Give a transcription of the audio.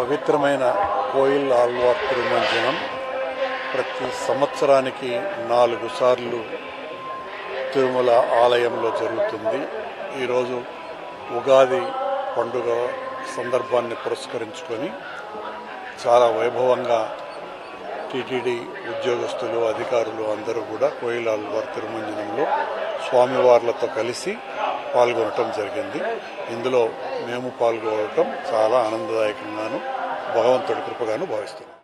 పవిత్రమైన కోయిల్ ఆల్వార్ తిరుమంజనం ప్రతి సంవత్సరానికి నాలుగు సార్లు తిరుమల ఆలయంలో జరుగుతుంది. ఈరోజు ఉగాది పండుగ సందర్భాన్ని పురస్కరించుకొని చాలా వైభవంగా టీటీడీ ఉద్యోగస్తులు అధికారులు అందరూ కూడా కోయిలాల్వార్ తిరుమంజనంలో స్వామివార్లతో కలిసి పాల్గొనటం జరిగింది. ఇందులో మేము పాల్గొనటం చాలా ఆనందదాయకంగాను భగవంతుడి కృపగాను భావిస్తున్నాం.